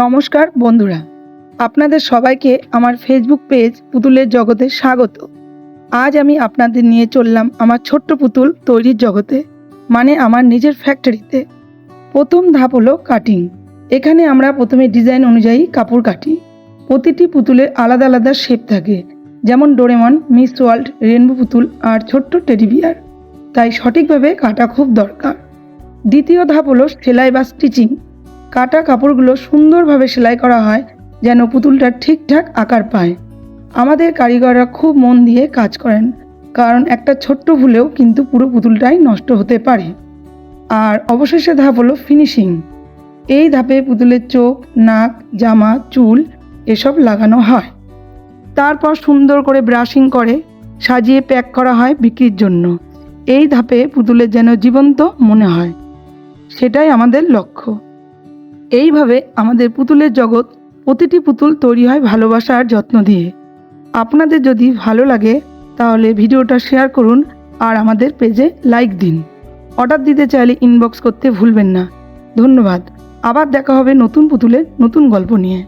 নমস্কার, বন্ধুরা। আপনাদের সবাইকে আমার ফেসবুক পেজ পুতুলের জগতে স্বাগত। আজ আমি আপনাদের নিয়ে চললাম আমার ছোট্ট পুতুল তৈরির জগতে মানে আমার নিজের ফ্যাক্টরিতে প্রথম ধাপ হলো কাটিং এখানে আমরা প্রথমে ডিজাইন অনুযায়ী কাপড় কাটি। প্রতিটি পুতুলের আলাদা আলাদা শেপ থাকে, যেমন ডোরেমন মিস ওয়ার্ল্ড রেনবো পুতুল আর ছোট্ট টেডি বিয়ার তাই সঠিকভাবে কাটা খুব দরকার। দ্বিতীয় ধাপ হলো সেলাই বা স্টিচিং কাটা কাপড়গুলো সুন্দরভাবে সেলাই করা হয়, যেন পুতুলটা ঠিকঠাক আকার পায়। আমাদের কারিগররা খুব মন দিয়ে কাজ করেন, কারণ একটা ছোট্ট ভুলেও কিন্তু পুরো পুতুলটাই নষ্ট হতে পারে। আর অবশেষে ধাপ হলো ফিনিশিং এই ধাপে পুতুলের চোখ, নাক, জামা, চুল এসব লাগানো হয়। তারপর সুন্দর করে ব্রাশিং করে সাজিয়ে প্যাক করা হয় বিক্রির জন্য। এই ধাপে পুতুলের যেন জীবন্ত মনে হয়। সেটাই আমাদের লক্ষ্য। এইভাবে আমাদের পুতুলের জগৎ প্রতিটি পুতুল তৈরি হয় ভালোবাসা আর যত্ন দিয়ে। আপনাদের যদি ভালো লাগে, তাহলে ভিডিওটা শেয়ার করুন আর আমাদের পেজে লাইক দিন। অর্ডার দিতে চাইলে ইনবক্স করতে ভুলবেন না। ধন্যবাদ। আবার দেখা হবে নতুন পুতুলের নতুন গল্প নিয়ে।